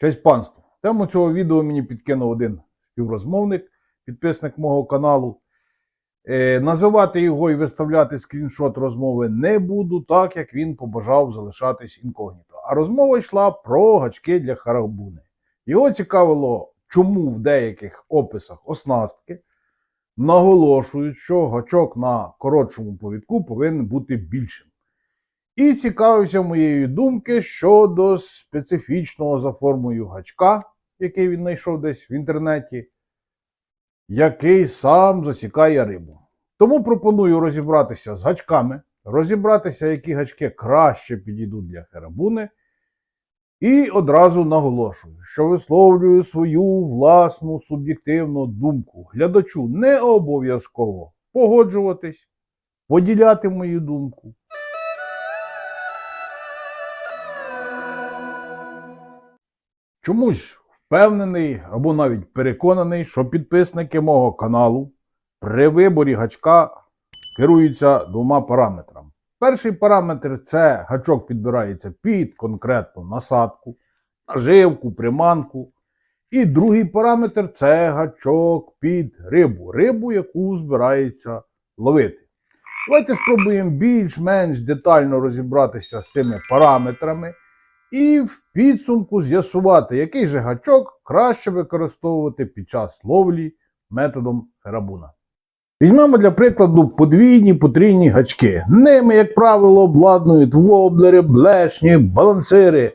Честь панство. Тему цього відео мені підкинув один співрозмовник, підписник мого каналу. Е, називати його і виставляти скріншот розмови не буду, так як він побажав залишатись інкогніто. А розмова йшла про гачки для харабуни. Його цікавило, чому в деяких описах оснастки наголошують, що гачок на коротшому повідку повинен бути більшим. І цікавився моєю думки щодо специфічного за формою гачка, який він знайшов десь в інтернеті, який сам засікає рибу. Тому пропоную розібратися з гачками, розібратися, які гачки краще підійдуть для херабуни. І одразу наголошую, що висловлюю свою власну суб'єктивну думку. Глядачу не обов'язково погоджуватись, поділяти мою думку. Чомусь впевнений або навіть переконаний, що підписники мого каналу при виборі гачка керуються двома параметрами. Перший параметр це гачок підбирається під конкретну насадку, наживку, приманку. І другий параметр це гачок під рибу, рибу, яку збирається ловити. Давайте спробуємо більш-менш детально розібратися з цими параметрами і в підсумку з'ясувати, який же гачок краще використовувати під час ловлі методом херабуна. Візьмемо для прикладу подвійні потрійні гачки. Ними, як правило, обладнують воблери, блешні, балансири.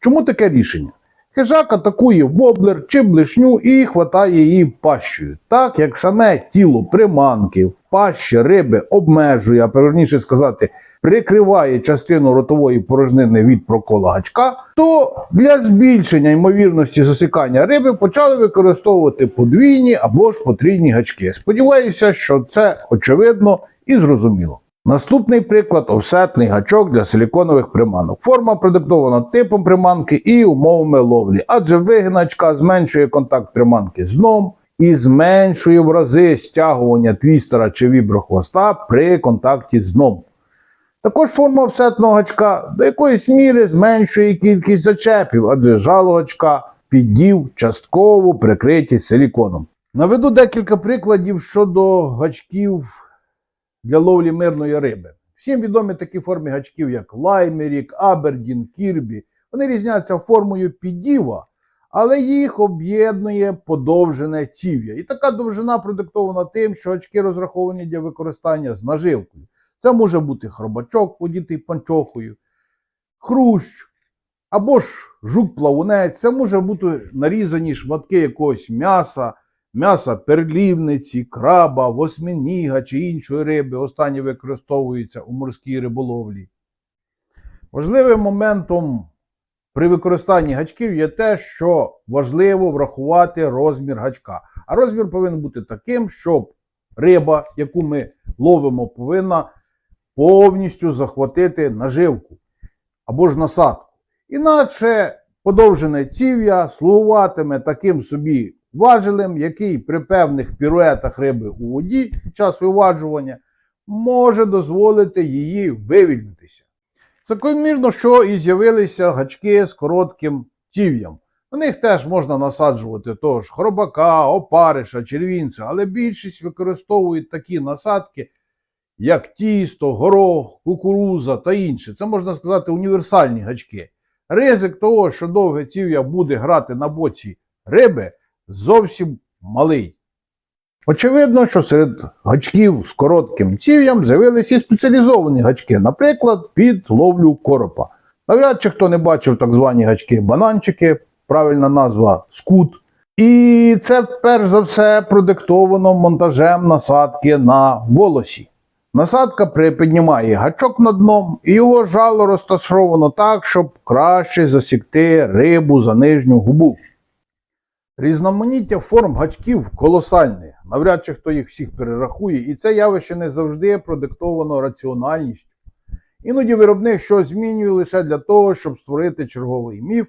Чому таке рішення? Хижак атакує воблер чи блешню і хватає її пащею, так як саме тіло приманки в пащі риби обмежує, а верніше сказати, прикриває частину ротової порожнини від прокола гачка, то для збільшення ймовірності засікання риби почали використовувати подвійні або ж потрійні гачки. Сподіваюся, що це очевидно і зрозуміло. Наступний приклад офсетний гачок для силіконових приманок. Форма продиктована типом приманки і умовами ловлі, адже вигин гачка зменшує контакт приманки з дном і зменшує в рази стягування твістера чи віброхвоста при контакті з дном. Також форма офсетного гачка до якоїсь міри зменшує кількість зачепів, адже жало гачка піддів частково прикриті силіконом. Наведу декілька прикладів щодо гачків для ловлі мирної риби. Всім відомі такі форми гачків, як Лаймерік, Абердін, Кірбі. Вони різняться формою піддіва, але їх об'єднує подовжене ців'я. І така довжина продиктована тим, що гачки розраховані для використання з наживкою. Це може бути хробачок, подітий панчохою, хрущ або ж жук-плавунець. Це може бути нарізані шматки якогось м'яса, м'яса перлівниці, краба, восьминіга чи іншої риби. Останні використовуються у морській риболовлі. Важливим моментом при використанні гачків є те, що важливо врахувати розмір гачка. А розмір повинен бути таким, щоб риба, яку ми ловимо, повинна повністю захватити наживку або ж насадку. Іначе подовжене ців'я слугуватиме таким собі важелем, який при певних піруетах риби у воді під час виваджування може дозволити її вивільнитися. Закономірно, що і з'явилися гачки з коротким ців'ям. На них теж можна насаджувати того ж хробака, опариша, червінця, але більшість використовують такі насадки, як тісто, горох, кукуруза та інше. Це можна сказати універсальні гачки. Ризик того, що довге ців'я буде грати на боці риби, зовсім малий. Очевидно, що серед гачків з коротким ців'ям з'явилися і спеціалізовані гачки, наприклад, під ловлю коропа. Навряд чи хто не бачив так звані гачки-бананчики, правильна назва скут. І це перш за все продиктовано монтажем насадки на волосі. Насадка припіднімає гачок над дном, і його жало розташовано так, щоб краще засікти рибу за нижню губу. Різноманіття форм гачків колосальне. Навряд чи хто їх всіх перерахує, і це явище не завжди продиктовано раціональністю. Іноді виробник щось змінює лише для того, щоб створити черговий міф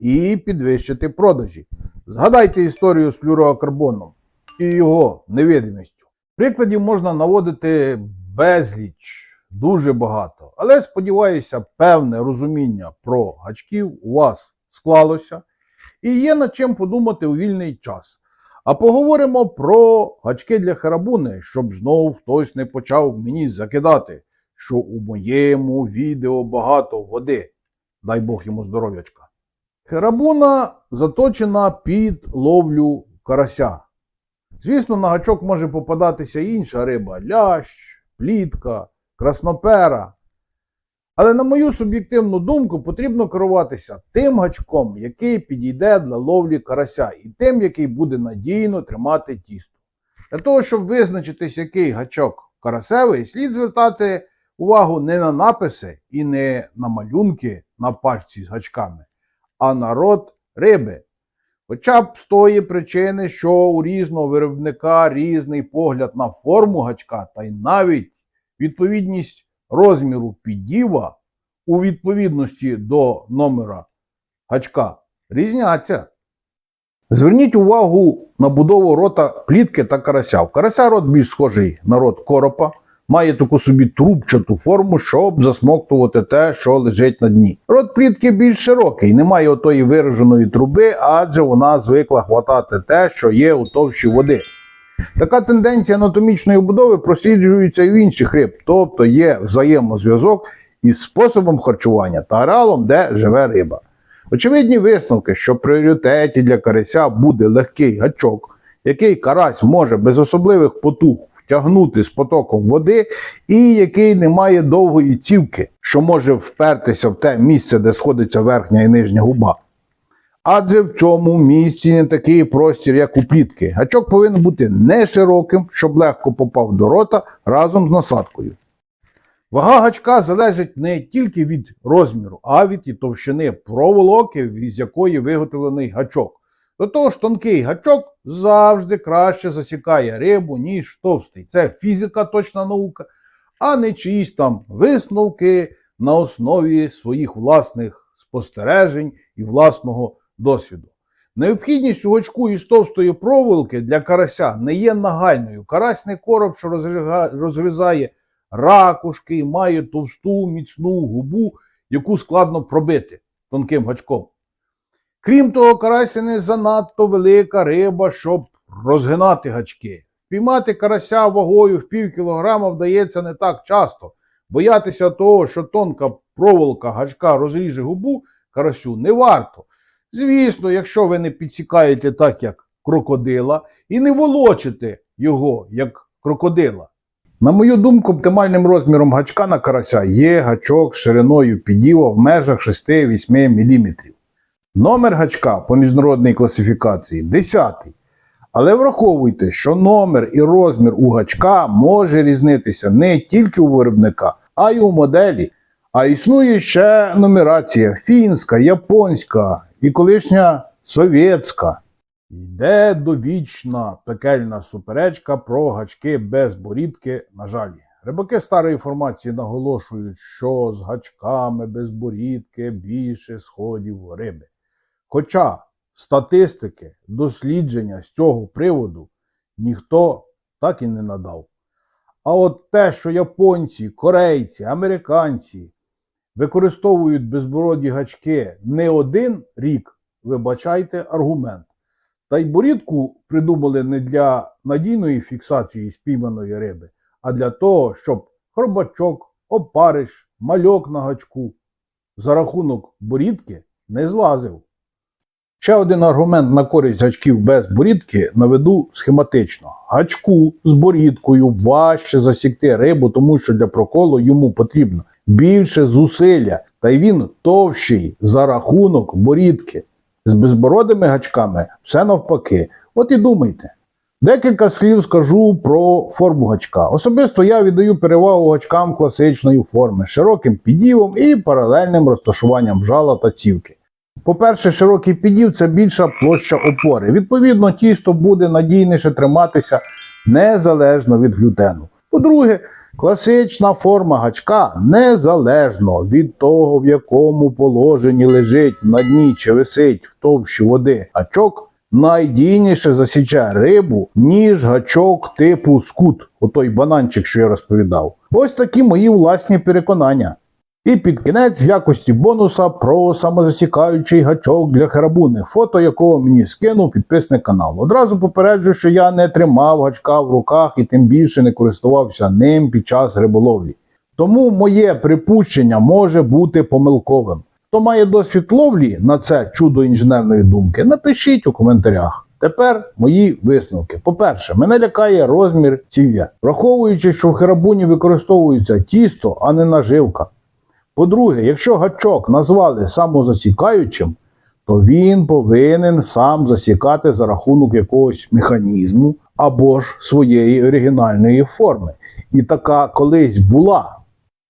і підвищити продажі. Згадайте історію з флюорокарбоном і його невидимістю. Прикладів можна наводити безліч, дуже багато. Але сподіваюся, певне розуміння про гачків у вас склалося. і є над чим подумати у вільний час. А поговоримо про гачки для харабуни, щоб знову хтось не почав мені закидати, що у моєму відео багато води. Дай Бог йому здоров'ячка. Херабуна заточена під ловлю карася. Звісно, на гачок може попадатися інша риба лящ, плітка, краснопера. Але, на мою суб'єктивну думку, потрібно керуватися тим гачком, який підійде для ловлі карася, і тим, який буде надійно тримати тісто. Для того, щоб визначитись, який гачок карасевий, слід звертати увагу не на написи і не на малюнки на пачці з гачками, а на рот риби. Хоча б з тої причини, що у різного виробника різний погляд на форму гачка, та й навіть відповідність розміру піддіва у відповідності до номера гачка різняться. Зверніть увагу на будову рота плітки та карася. У карася рот більш схожий на рот коропа, має таку собі трубчату форму, щоб засмоктувати те, що лежить на дні. Рот плітки більш широкий, немає отої вираженої труби, адже вона звикла хватати те, що є у товщі води. Така тенденція анатомічної будови просліджується і в інших риб, тобто є взаємозв'язок із способом харчування та ареалом, де живе риба. Очевидні висновки, що в пріоритеті для карася буде легкий гачок, який карась може без особливих потуг втягнути з потоком води, і який не має довгої цівки, що може впертися в те місце, де сходиться верхня і нижня губа. Адже в цьому місці не такий простір, як у плітки. Гачок повинен бути не широким, щоб легко попав до рота разом з насадкою. Вага гачка залежить не тільки від розміру, а від і товщини проволоки, з якої виготовлений гачок. До того ж, тонкий гачок завжди краще засікає рибу, ніж товстий. Це фізика, точна наука, а не чиїсь там висновки на основі своїх власних спостережень і власного досвіду. Необхідність у гачку із товстої проволоки для карася не є нагальною. Карась не короб, що розгризає ракушки і має товсту міцну губу, яку складно пробити тонким гачком. Крім того, карась не занадто велика риба, щоб розгинати гачки. Піймати карася вагою в пів кілограма вдається не так часто. Боятися того, що тонка проволока гачка розріже губу, карасю не варто. Звісно, якщо ви не підсікаєте так, як крокодила, і не волочите його, як крокодила. На мою думку, оптимальним розміром гачка на карася є гачок з шириною підіва в межах 6-8 мм. Номер гачка по міжнародній класифікації 10. Але враховуйте, що номер і розмір у гачка може різнитися не тільки у виробника, а й у моделі. А існує ще нумерація фінська, японська і колишня совєтська. Йде довічна пекельна суперечка про гачки без борідки на жалі. Рибаки старої формації наголошують, що з гачками без борідки більше сходів риби. Хоча статистики, дослідження з цього приводу ніхто так і не надав. А от те, що японці, корейці, американці використовують безбороді гачки не один рік, вибачайте аргумент. Та й борідку придумали не для надійної фіксації спійманої риби, а для того, щоб хробачок, опариш, мальок на гачку за рахунок борідки не злазив. Ще один аргумент на користь гачків без борідки наведу схематично. Гачку з борідкою важче засікти рибу, тому що для проколу йому потрібно більше зусилля, та й він товщий за рахунок борідки. З безбородими гачками все навпаки. От і думайте. Декілька слів скажу про форму гачка. Особисто я віддаю перевагу гачкам класичної форми широким підівом і паралельним розташуванням жала та цівки. По-перше, широкий підів це більша площа опори. Відповідно, тісто буде надійніше триматися незалежно від глютену. По-друге, класична форма гачка незалежно від того, в якому положенні лежить на дні чи висить в товщі води гачок, найдійніше засіче рибу, ніж гачок типу скут, отой бананчик, що я розповідав. Ось такі мої власні переконання. І під кінець в якості бонуса про самозасікаючий гачок для херабуни, фото якого мені скинув підписник каналу. Одразу попереджу, що я не тримав гачка в руках і тим більше не користувався ним під час риболовлі. Тому моє припущення може бути помилковим. Хто має досвід ловлі на це чудо інженерної думки, напишіть у коментарях. Тепер мої висновки. По-перше, мене лякає розмір ців'я, враховуючи, що в херабуні використовується тісто, а не наживка. По-друге, якщо гачок назвали самозасікаючим, то він повинен сам засікати за рахунок якогось механізму або ж своєї оригінальної форми. І така колись була.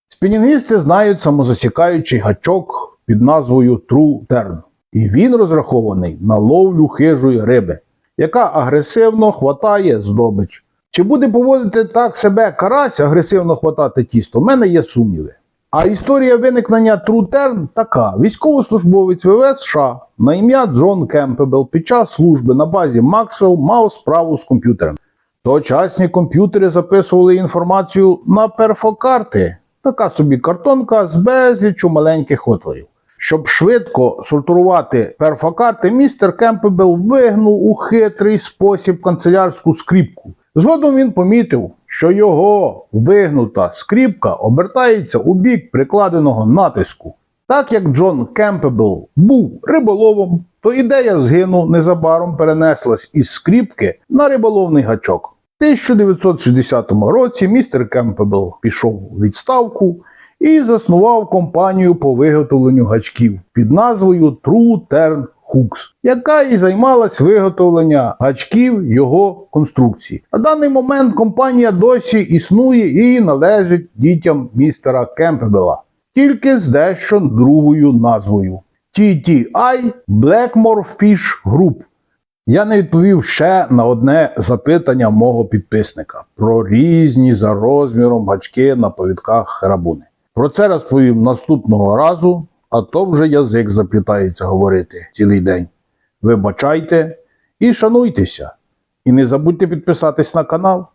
Спінінгісти знають самозасікаючий гачок під назвою True Turn. І він розрахований на ловлю хижої риби, яка агресивно хватає здобич. Чи буде поводити так себе карась, агресивно хватати тісто? У мене є сумніви. А історія виникнення Turn така: військовослужбовець ВВС США на ім'я Джон Кемпебел під час служби на базі Максвелл мав справу з комп'ютером. Тогочасні комп'ютери записували інформацію на перфокарти, така собі картонка з безлічу маленьких отворів. Щоб швидко сортувати перфокарти, містер Кемпебел вигнув у хитрий спосіб канцелярську скріпку. Згодом він помітив, що його вигнута скріпка обертається у бік прикладеного натиску. Так як Джон Кемпебел був риболовом, то ідея згину незабаром перенеслась із скріпки на риболовний гачок. У 1960 році містер Кемпебел пішов у відставку і заснував компанію по виготовленню гачків під назвою True Turn Hooks, яка і займалась виготовлення гачків його конструкції. На даний момент компанія досі існує і належить дітям містера Кемпебела, тільки з дещо другою назвою TTI Blackmore Fish Group. Я не відповів ще на одне запитання мого підписника про різні за розміром гачки на повідках херабуни. Про це розповім наступного разу, а то вже язик заплітається говорити цілий день. Вибачайте і шануйтеся. І не забудьте підписатись на канал.